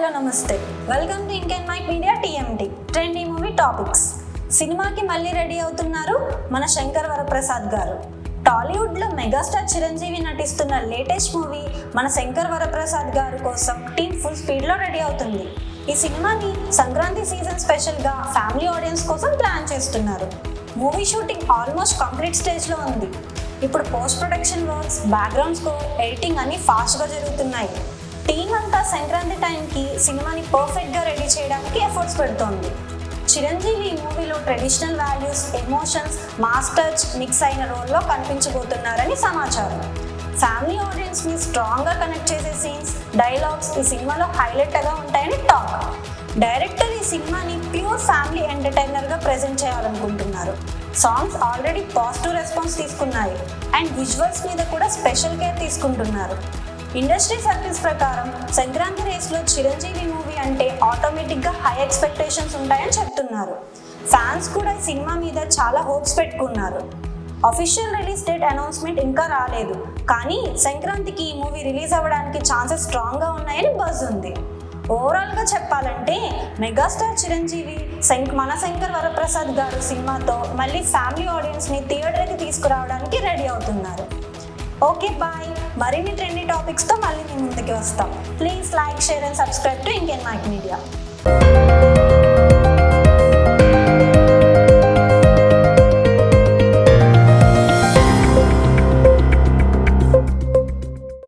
Hello నమస్తే. Welcome to Indian mike media TMD trendy movie topics సినిమాకి మళ్ళీ ready అవుతున్నారు మన శంకర్ వరప్రసాద్ గారు. టాలీవుడ్లో మెగాస్టార్ చిరంజీవి నటిస్తున్న లేటెస్ట్ మూవీ మన శంకర్ వరప్రసాద్ గారు కోసం టీం ఫుల్ స్పీడ్లో రెడీ అవుతుంది. ఈ సినిమాని సంక్రాంతి సీజన్ స్పెషల్గా ఫ్యామిలీ ఆడియన్స్ కోసం ప్లాన్ చేస్తున్నారు. మూవీ షూటింగ్ ఆల్మోస్ట్ కంప్లీట్ స్టేజ్లో ఉంది. ఇప్పుడు post production works background score editing అన్ని ఫాస్ట్గా జరుగుతున్నాయి. సంక్రాంతి టైంకి సినిమాని పర్ఫెక్ట్గా రెడీ చేయడానికి ఎఫర్ట్స్ పెడుతోంది. చిరంజీవి ఈ మూవీలో traditional values emotions masters mix అయిన రోల్లో కనిపించబోతున్నారని సమాచారం. ఫ్యామిలీ ఆడియన్స్ని స్ట్రాంగ్గా కనెక్ట్ చేసే సీన్స్ డైలాగ్స్ ఈ సినిమాలో హైలైట్గా ఉంటాయని టాక్. డైరెక్టర్ ఈ సినిమాని ప్యూర్ ఫ్యామిలీ ఎంటర్టైనర్గా ప్రెజెంట్ చేయాలనుకుంటున్నారు. సాంగ్స్ ఆల్రెడీ పాజిటివ్ రెస్పాన్స్ తీసుకున్నాయి. అండ్ విజువల్స్ మీద కూడా స్పెషల్ కేర్ తీసుకుంటున్నారు. ఇండస్ట్రీ సర్కిల్స్ ప్రకారం సంక్రాంతి రేస్లో చిరంజీవి మూవీ అంటే ఆటోమేటిక్గా హై ఎక్స్పెక్టేషన్స్ ఉంటాయని చెప్తున్నారు. ఫ్యాన్స్ కూడా ఈ సినిమా మీద చాలా హోప్స్ పెట్టుకున్నారు. అఫీషియల్ రిలీజ్ డేట్ అనౌన్స్మెంట్ ఇంకా రాలేదు. కానీ సంక్రాంతికి ఈ మూవీ రిలీజ్ అవ్వడానికి ఛాన్సెస్ స్ట్రాంగ్గా ఉన్నాయని బజ్ ఉంది. ఓవరాల్గా చెప్పాలంటే మెగాస్టార్ చిరంజీవి శంక్ మన శంకర్ వరప్రసాద్ గారు సినిమాతో మళ్ళీ ఫ్యామిలీ ఆడియన్స్ని థియేటర్కి తీసుకురావడానికి రెడీ అవుతున్నారు. Okay bye. మరిన్ని ట్రెండింగ్ టాపిక్స్తో మళ్ళీ మీ ముందుకి వస్తాం. Please like share and subscribe to Indian mike media.